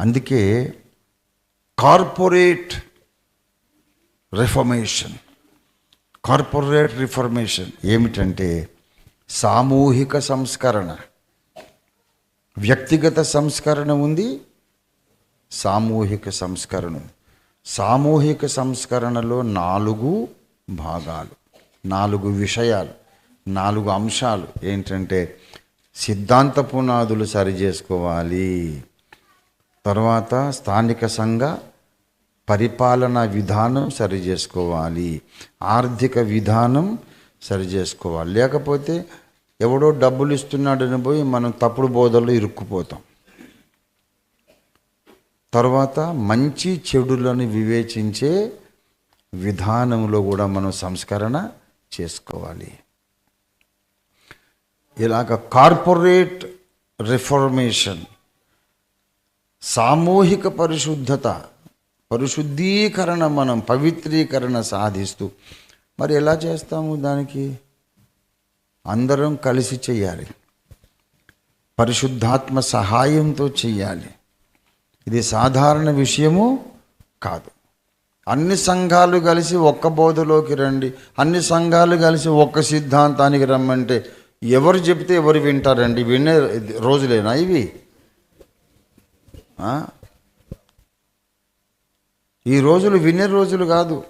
అందుకే corporate reformation corporate reformation ఏమిటంటే సామూహిక సంస్కరణ వ్యక్తిగత సంస్కరణ ఉంది సామూహిక సంస్కరణ ఉంది. సామూహిక సంస్కరణలో నాలుగు భాగాలు నాలుగు విషయాలు నాలుగు అంశాలు ఏంటంటే సిద్ధాంత పునాదులు సరి చేసుకోవాలి తర్వాత స్థానిక సంఘ పరిపాలన విధానం సరి చేసుకోవాలి ఆర్థిక విధానం సరి చేసుకోవాలి లేకపోతే ఎవడో డబ్బులు ఇస్తున్నాడని పోయి మనం తప్పుడు బోధల్లో ఇరుక్కుపోతాం. తర్వాత మంచి చెడులను వివేచించే విధానంలో కూడా మనం సంస్కరణ చేసుకోవాలి. ఇలాగ కార్పొరేట్ రిఫర్మేషన్ సామూహిక పరిశుద్ధత పరిశుద్ధీకరణ మనం పవిత్రీకరణ సాధిస్తూ మరి ఎలా చేస్తాము దానికి? అందరం కలిసి చేయాలి. పరిశుద్ధాత్మ సహాయంతో చేయాలి. ఇది సాధారణ విషయము కాదు. అన్ని సంఘాలు కలిసి ఒక్క బోధలోకి రండి. అన్ని సంఘాలు కలిసి ఒక్క సిద్ధాంతానికి రమ్మంటే ఎవరు చెప్తే ఎవరు వింటారండి? వినే రోజులేనా ఇవి? ఈ రోజులు వినే రోజులు కాదు.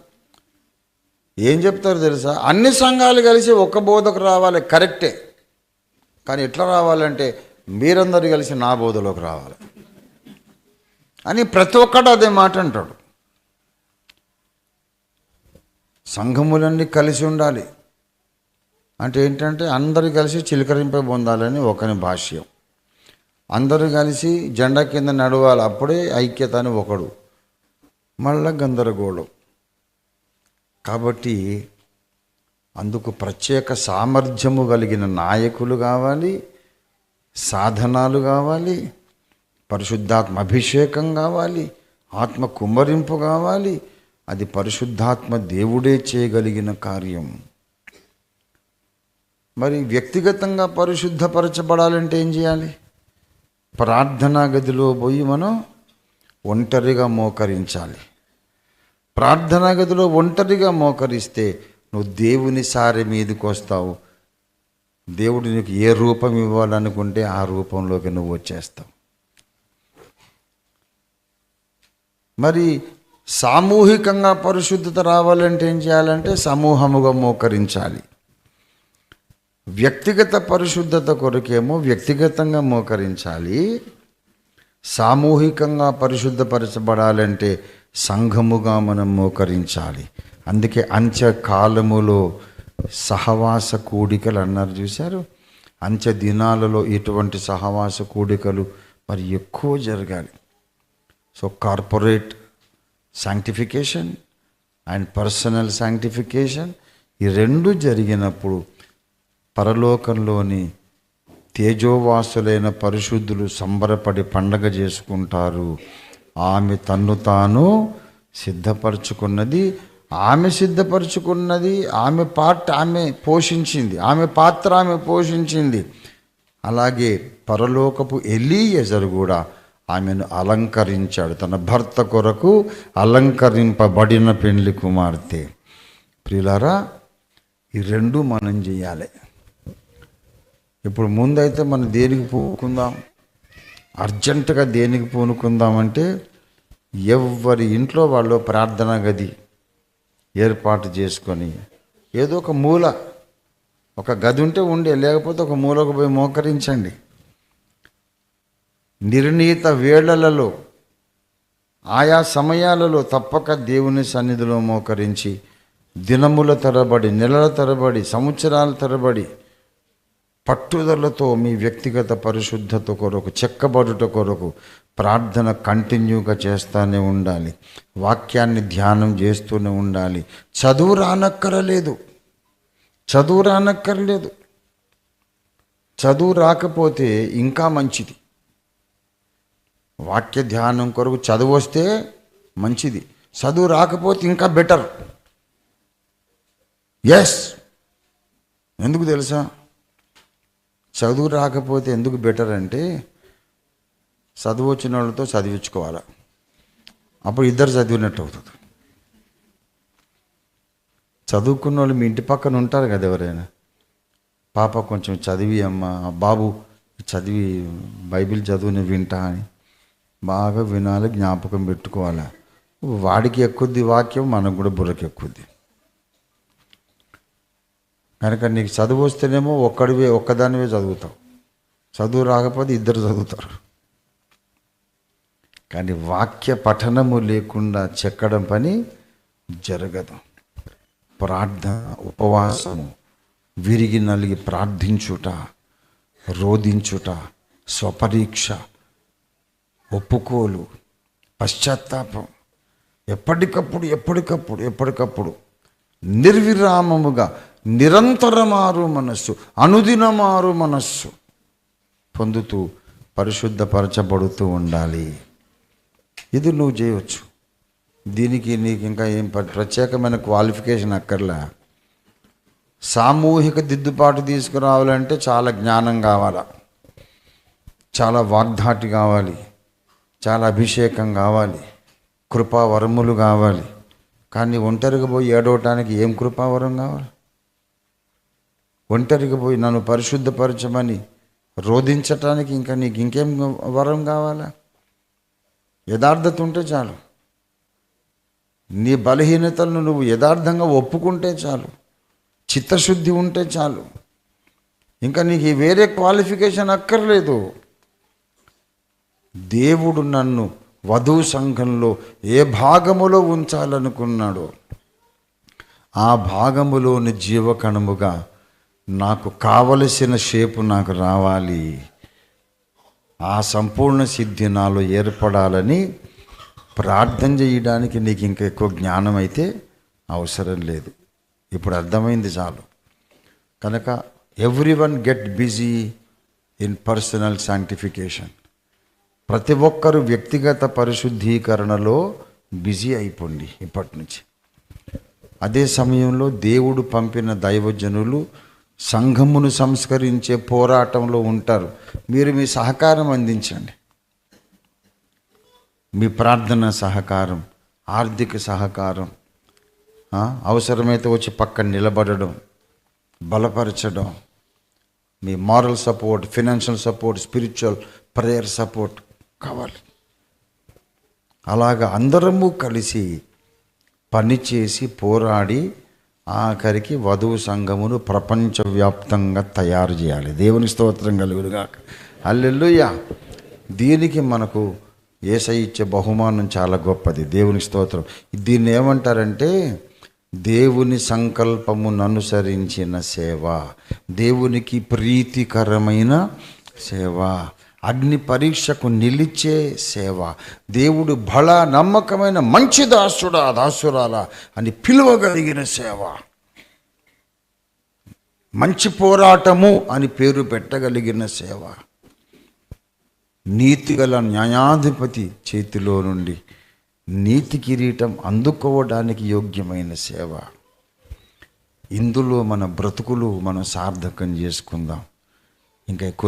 ఏం చెప్తారు తెలుసా? అన్ని సంఘాలు కలిసి ఒక్క బోధకు రావాలి కరెక్టే. కానీ ఎట్లా రావాలంటే మీరందరూ కలిసి నా బోధలోకి రావాలి. అని ప్రతి ఒక్కడు అదే మాట అంటాడు. సంఘములన్నీ కలిసి ఉండాలి. అంటే ఏంటంటే అందరూ కలిసి చిలకరింప పొందాలని ఒకని భాష్యం. అందరూ కలిసి జెండా కింద నడవాలి. అప్పుడే ఐక్యత అని ఒకడు. మళ్ళా గందరగోళం. కాబట్టి అందుకు ప్రత్యేక సామర్థ్యము కలిగిన నాయకులు కావాలి సాధనాలు కావాలి పరిశుద్ధాత్మ అభిషేకం కావాలి ఆత్మ కుమ్మరింపు కావాలి. అది పరిశుద్ధాత్మ దేవుడే చేయగలిగిన కార్యం. మరి వ్యక్తిగతంగా పరిశుద్ధపరచబడాలంటే ఏం చేయాలి? ప్రార్థనా గదిలో పోయి మనం ఒంటరిగా మోకరించాలి. ప్రార్థనా గదిలో ఒంటరిగా మోకరిస్తే నువ్వు దేవుని సారి మీదకి వస్తావు. దేవుడు నీకు ఏ రూపం ఇవ్వాలనుకుంటే ఆ రూపంలోకి నువ్వు వచ్చేస్తావు. మరి సామూహికంగా పరిశుద్ధత రావాలంటే ఏం చేయాలంటే సమూహముగా మోకరించాలి. వ్యక్తిగత పరిశుద్ధత కొరకేమో వ్యక్తిగతంగా మోకరించాలి. సామూహికంగా పరిశుద్ధపరచబడాలంటే సంఘముగా మనం మోకరించాలి. అందుకే అంత్యకాలములో సహవాస కూడికలు అన్నారు చూశారు? అంత్య దినాలలో ఇటువంటి సహవాస కూడికలు మరి ఎక్కువ జరగాలి. So corporate sanctification and personal sanctification ఈ రెండు జరిగినప్పుడు పరలోకంలోని తేజోవాసులైన పరిశుద్ధులు సంబరపడి పండగ చేసుకుంటారు. ఆమె తన్ను తాను సిద్ధపరచుకున్నది ఆమె సిద్ధపరచుకున్నది ఆమె పార్ట్ ఆమె పోషించింది ఆమె పాత్ర ఆమె పోషించింది. అలాగే పరలోకపు ఎలీయజరు కూడా ఆమెను అలంకరించాడు. తన భర్త కొరకు అలంకరింపబడిన పెండ్లి కుమార్తె. ప్రియులారా ఈ రెండు మనం చేయాలి. ఇప్పుడు ముందైతే మనం దేనికి పూనుకుందాం? అర్జెంటుగా దేనికి పూనుకుందామంటే ఎవరి ఇంట్లో వాళ్ళు ప్రార్థనా గది ఏర్పాటు చేసుకొని ఏదో ఒక మూల ఒక గది ఉంటే ఉండే లేకపోతే ఒక మూలకు పోయి మోకరించండి. నిర్ణీత వేళలలో ఆయా సమయాలలో తప్పక దేవుని సన్నిధిలో మోకరించి దినముల తరబడి నెలల తరబడి సంవత్సరాల తరబడి పట్టుదలతో మీ వ్యక్తిగత పరిశుద్ధత కొరకు చెక్కబడుట కొరకు ప్రార్థన కంటిన్యూగా చేస్తూనే ఉండాలి. వాక్యాన్ని ధ్యానం చేస్తూనే ఉండాలి. చదువు రానక్కరలేదు. చదువు రానక్కర్లేదు. చదువు రాకపోతే ఇంకా మంచిది. వాక్య ధ్యానం కొరకు చదువు వస్తే మంచిది. చదువు రాకపోతే ఇంకా బెటర్. ఎస్ ఎందుకు తెలుసా? చదువు రాకపోతే ఎందుకు బెటర్ అంటే చదువు వచ్చిన వాళ్ళతో చదివించుకోవాలి. అప్పుడు ఇద్దరు చదివినట్టు అవుతుంది. చదువుకున్న వాళ్ళు మీ ఇంటి పక్కన ఉంటారు కదా ఎవరైనా. పాప కొంచెం చదివి అమ్మ బాబు చదివి బైబిల్ చదువుని వింటా అని బాగా వినాలి జ్ఞాపకం పెట్టుకోవాలి. వాడికి ఎక్కుద్ది వాక్యం మనకు కూడా బుర్రకి ఎక్కుద్ది కనుక నీకు చదువు వస్తేనేమో ఒక్కడివే ఒక్కదానివే చదువుతావు. చదువు రాకపోతే ఇద్దరు చదువుతారు. కానీ వాక్య పఠనము లేకుండా చెక్కడం పని జరగదు. ప్రార్థన ఉపవాసము విరిగి నలిగి ప్రార్థించుట రోధించుట స్వపరీక్ష ఒప్పుకోలు పశ్చాత్తాపం ఎప్పటికప్పుడు ఎప్పటికప్పుడు ఎప్పటికప్పుడు నిర్విరామముగా నిరంతరమారు మనస్సు అనుదినమారు మనస్సు పొందుతూ పరిశుద్ధపరచబడుతూ ఉండాలి. ఇది నువ్వు చేయవచ్చు. దీనికి నీకు ఇంకా ఏం ప్రత్యేకమైన క్వాలిఫికేషన్ అక్కర్లే. సామూహిక దిద్దుబాటు తీసుకురావాలంటే చాలా జ్ఞానం కావాలా. చాలా వాగ్దాటి కావాలి. చాలా అభిషేకం కావాలి. కృపావరములు కావాలి. కానీ ఒంటరిగా పోయి ఏడవటానికి ఏం కృపావరం కావాలి? ఒంటరిగా పోయి నన్ను పరిశుద్ధపరచమని రోధించటానికి ఇంకా నీకు ఇంకేం వరం కావాలా? యథార్థత ఉంటే చాలు. నీ బలహీనతలను నువ్వు యథార్థంగా ఒప్పుకుంటే చాలు. చిత్తశుద్ధి ఉంటే చాలు. ఇంకా నీకు వేరే క్వాలిఫికేషన్ అక్కర్లేదు. దేవుడు నన్ను వధువు సంఘంలో ఏ భాగములో ఉంచాలనుకున్నాడో ఆ భాగములోని జీవకణముగా నాకు కావలసిన షేపు నాకు రావాలి. ఆ సంపూర్ణ సిద్ధి నాలో ఏర్పడాలని ప్రార్థన చేయడానికి నీకు ఇంకా ఎక్కువ జ్ఞానం అయితే అవసరం లేదు. ఇప్పుడు అర్థమైంది చాలు. కనుక everyone get busy in personal sanctification ప్రతి ఒక్కరు వ్యక్తిగత పరిశుద్ధీకరణలో బిజీ అయిపోండి ఇప్పటి నుంచి. అదే సమయంలో దేవుడు పంపిన దైవజనులు సంఘమును సంస్కరించే పోరాటంలో ఉంటారు. మీరు మీ సహకారం అందించండి. మీ ప్రార్థన సహకారం ఆర్థిక సహకారం అవసరమైతే వచ్చి పక్కన నిలబడడం బలపరచడం మీ moral support financial support spiritual prayer support కావాలి. అలాగా అందరము కలిసి పనిచేసి పోరాడి ఆఖరికి వధువు సంఘమును ప్రపంచవ్యాప్తంగా తయారు చేయాలి. దేవుని స్తోత్రం కలుగుడుగా అల్లెల్లుయ్యా దీనికి మనకు ఏసై ఇచ్చే బహుమానం చాలా గొప్పది. దేవుని స్తోత్రం. దీన్ని ఏమంటారంటే దేవుని సంకల్పమును అనుసరించిన సేవ. దేవునికి ప్రీతికరమైన సేవ. అగ్ని పరీక్షకు నిలిచే సేవ. దేవుడు బల నమ్మకమైన మంచి దాసుడా దాసురాలా అని పిలువగలిగిన సేవ. మంచి పోరాటము అని పేరు పెట్టగలిగిన సేవ. నీతిగల న్యాయాధిపతి చేతిలో నుండి నీతి కిరీటం అందుకోవడానికి యోగ్యమైన సేవ. ఇందులో మన బ్రతుకులు మనం సార్థకం చేసుకుందాం. ఇంకా ఎక్కువ